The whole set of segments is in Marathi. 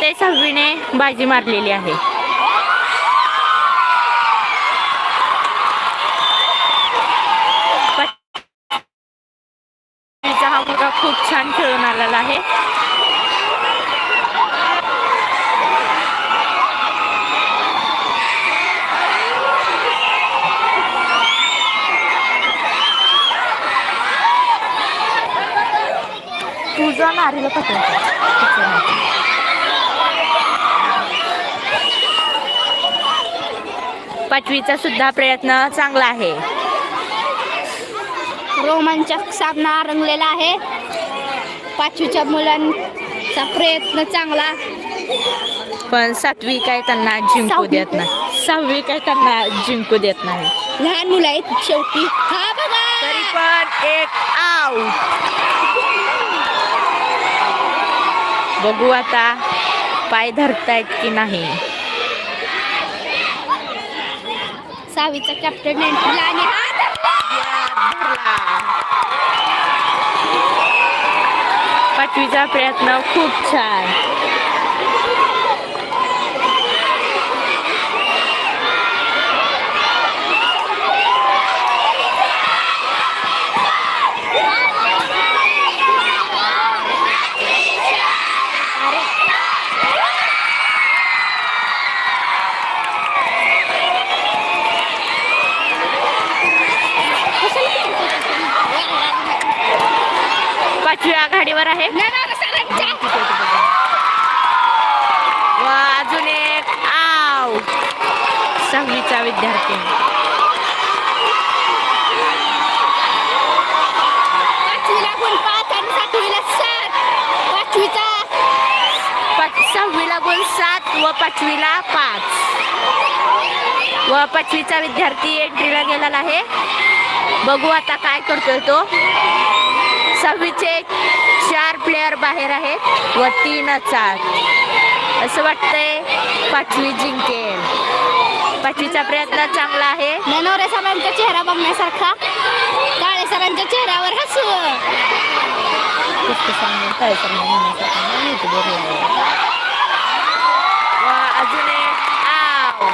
ते सहावीने बाजी मारलेली आहे. हा मुलगा खूप छान खेळून आलेला आहे. तुझा नारीला पत्र पाचवीचा सुद्धा प्रयत्न चांगला आहे. रोमांचक सामना रंगलेला आहे. पाचवीच्या मुलांचा प्रयत्न चांगला. पण सातवी काय त्यांना जिंकू. देत नाही. सहावी काय त्यांना जिंकू देत नाही. लहान मुलं आहेत शेवटी हा बघा. तरी पण एक आऊट बघू आता पाय धरतायत की नाही. सहावीचा कॅप्टन एंट्रीला आणि पाचवीचा प्रयत्न खूप छान. पाचवी आघाडीवर आहे. व अजून एक. आव. सहावीचा विद्यार्थी. सहावीला गुण सात व पाचवीला पाच. व पाचवीचा विद्यार्थी एंट्रीला गेलेला आहे. बघू आता काय करतोय तो. सहावीचे चार प्लेयर बाहेर आहेत व तीनच आत असं वाटतंय पाचवी जिंकेल. पाचवीचा प्रयत्न चांगला आहे. ननवरे सरांचा चेहरा बघण्यासारखा. काळे सरांच्या चेहऱ्यावर हसू. अजून एक आव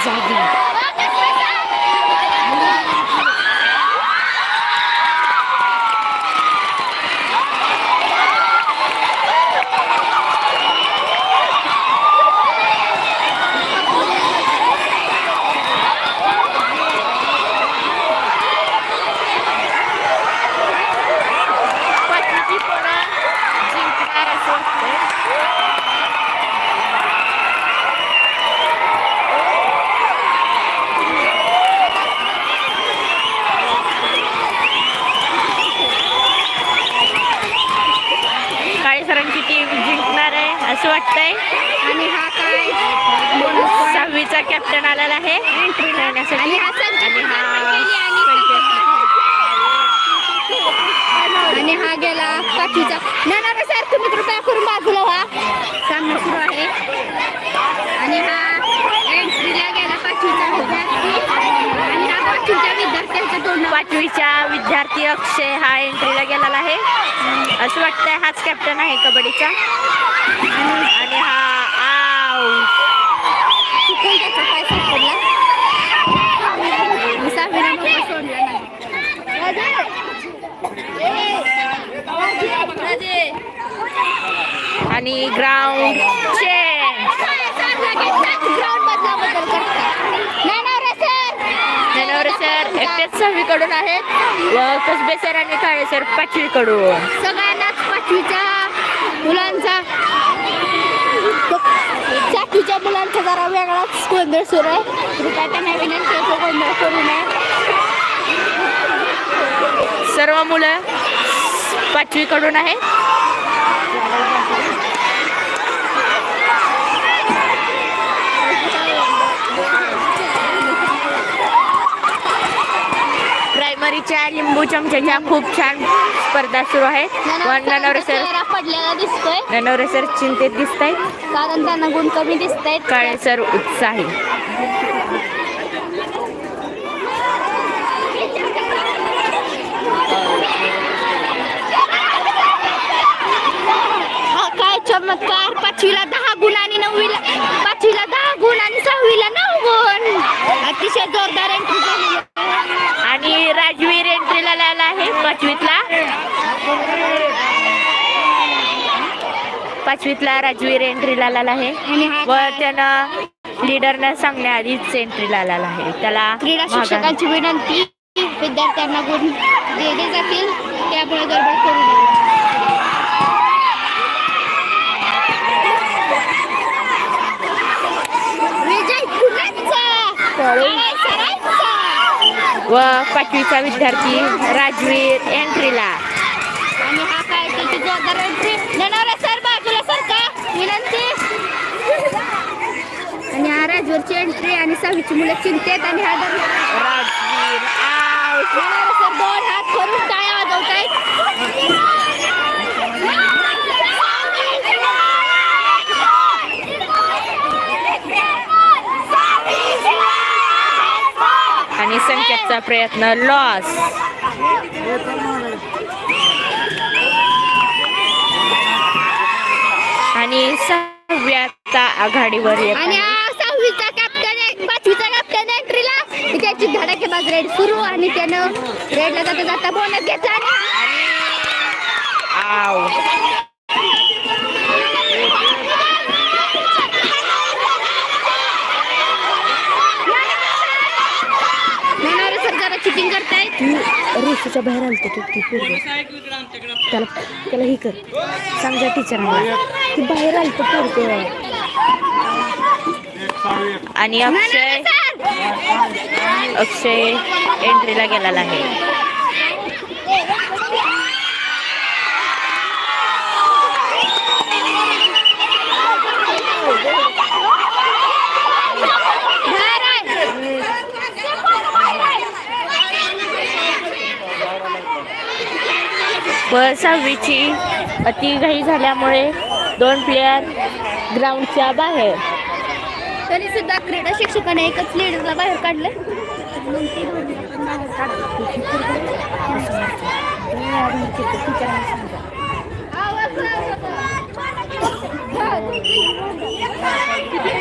जागी पाचवीची पोरं जिंकणार असं वाटतंय काळे सरांची टीम जिंकणार आहे असं वाटतंय आणि हा काय सहावीचा आलेला आहे. आणि हा आणि हा हा गेला पाचवीचा नाना रे सर तुम्ही कृपया करून बाजूला व्हा. सामना सुरू आहे. आणि हा एंट्रीला गेला विद्यार्थी. आणि हा पाचवीच्या विद्यार्थ्यांचा तोंड. पाचवीचा विद्यार्थी अक्षय हा एंट्रीला गेलेला आहे. असं वाटतंय हाच कॅप्टन आहे कबड्डीचा. आणि हा चुकून त्याचा सापडला सहावीला मग सोडला नाही आणि ग्राउंड चेंज ग्राउंड बदलाबद्दल करतात नाही ना रे सर एकटेच सहावीकडून आहेत. व कसबे सर आणि काळे सर पाचवीकडून. सगळ्यांनाच पाचवीच्या मुलांचा सातवीच्या मुलांचा जरा वेगळाच गोंधळ सुरू आहे. कृपया त्यांना विनंती आहे गोंधळ करू नये. सर्व मुलं पाचवीकडून आहेत. लिंबू चमच्याच्या खूप छान स्पर्धा सुरू आहे. ननवरे सर पडलेला दिसतोय. चिंतेत दिसत आहेत कारण त्यांना गुण कमी दिसत आहेत काळे सर उत्साही. काय चमत्कार पाचवीला पाचवीतला राजवीर एंट्रीला आलेला आहे. व त्यानं लीडरनं सांगण्याआधीच एंट्रीला आलेला आहे. त्याला क्रीडा शिक्षकांची विनंती विद्यार्थ्यांना गुण दिले जातील त्यामुळे गडबड करू नये. व पाचवीचा विद्यार्थी राजवीर एंट्रीला आणि हा काय त्याची जोरदार एंट्री सरका विनंती. आणि हा राजवरची एंट्री आणि सहावीची मुलं चिंतेत आणि हा दोन हात करून टाळ्या वाजवतायत आणि संकेतचा प्रयत्न लॉस आणि सहाव्याचा आघाडीवर येत आणि सहावीचा कॅप्टन पाचवीचा कॅप्टन एंट्रीला त्याची धडाकेबाज रेड सुरू. आणि त्यानं रेडला जाता जाता बोनस घेतला सर जरा चिटिंग करतायत. रेषेच्या बाहेर आलतो तू ती पोरगं. त्याला त्याला हे कर सांग जा टीचरांना ती बाहेर आलतो पोरगं. आणि अक्षय अक्षय एंट्रीला गेलेला आहे बाहेर आहे. व सहावीची अति घाई झाल्यामुळे दोन प्लेयर ग्राउंडच्या बाहेर. तरी सुद्धा क्रीडा शिक्षकाने एकच लीडरला बाहेर काढलं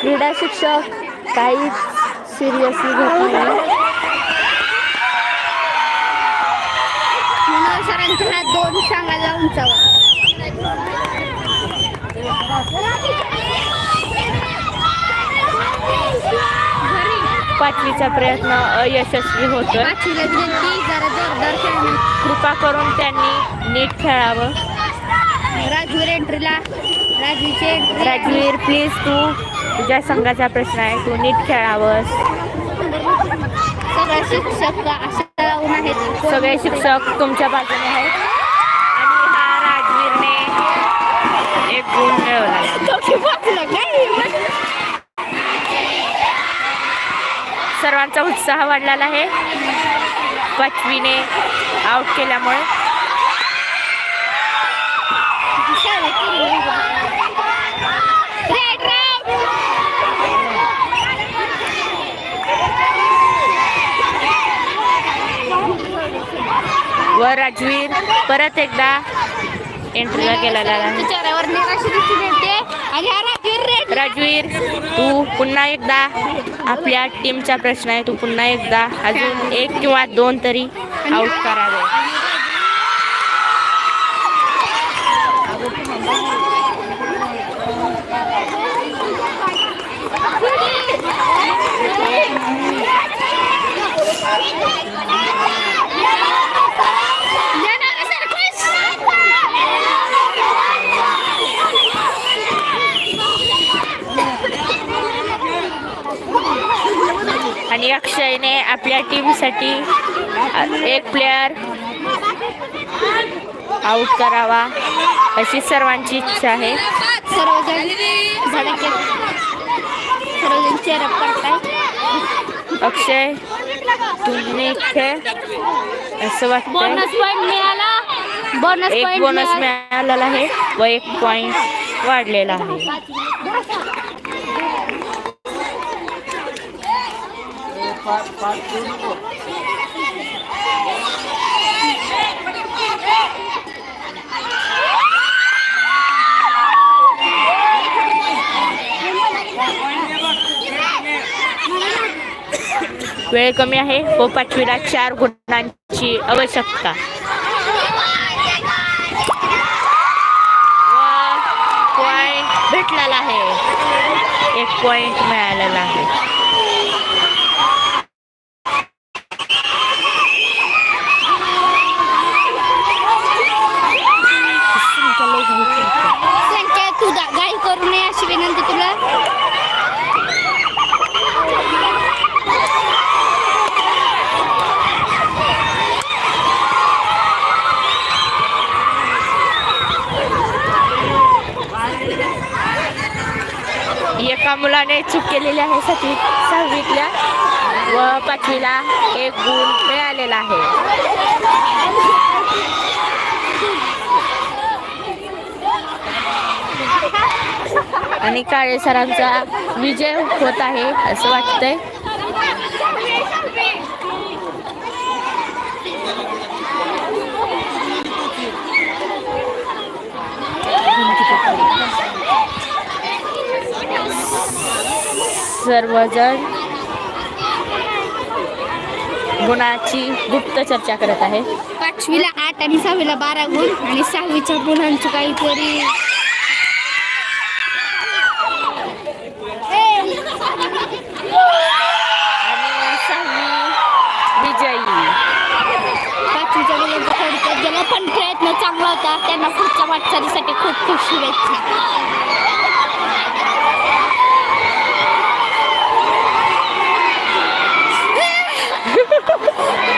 क्रीडा शिक्षक काहीच सिरियसली घेत नाही सरांचे हात दोन सांगायला उंचावर पाचवीचा प्रयत्न जोरदार खेळणं कृपा करून त्यांनी नीट खेळावं. राजवीर एंट्रीला राजवीरची एंट्री राजवीर प्लीज तू तुझ्या संघाचा प्रश्न आहे तू नीट खेळावंस. सगळे शिक्षक आहेत. सगळे शिक्षक तुमच्या बाजूने आहेत. आणि हा राजवीरने एक गुण मिळवला. सर्वांचा उत्साह वाढलेला आहे. पाचवीने आउट केल्यामुळे. राजवीर परत एकदा एंट्रीला गेलेला राजवीर तू पुन्हा एकदा आपल्या टीमचा प्रश्न आहे. तू पुन्हा एकदा अजून एक किंवा दोन तरी आउट करावे आणि अक्षयने आपल्या टीमसाठी एक प्लेयर आउट करावा अशी सर्वांची इच्छा आहे. सर्वजण सर्वजण चेअरअप अक्षय तुम्ही खेळ असं वाटतंय. बोनस पॉइंट मिळाला. बोनस एक बोनस मिळालेला आहे व एक पॉइंट वाढलेला आहे. वेळ कमी आहे. व पाचवीला चार गुणांची आवश्यकता. पॉइंट भेटलेला आहे. एक पॉइंट मिळालेला आहे संजय तू गा- गाई करू नये अशी विनंती तुला एका मुलाने चूक केलेली आहे सातवी सहावीतल्या व पाचवीला एक गुण मिळालेला आहे. आणि काळे सरांचा विजय होत आहे असं वाटतंय. सर्वजण गुणाची गुप्त चर्चा करत आहे. पाचवीला आठ आणि सहावीला बारा गुण आणि सहावीच्या गुणांची काहीतरी आणि सहावी विजयी. पाचवीच्या मुलांचा थोडक्यात गेला पण प्रयत्न चांगला होता त्यांना पुढच्या वाटचालीसाठी खूप खूप शुभेच्छा Ai, eu tô morrendo!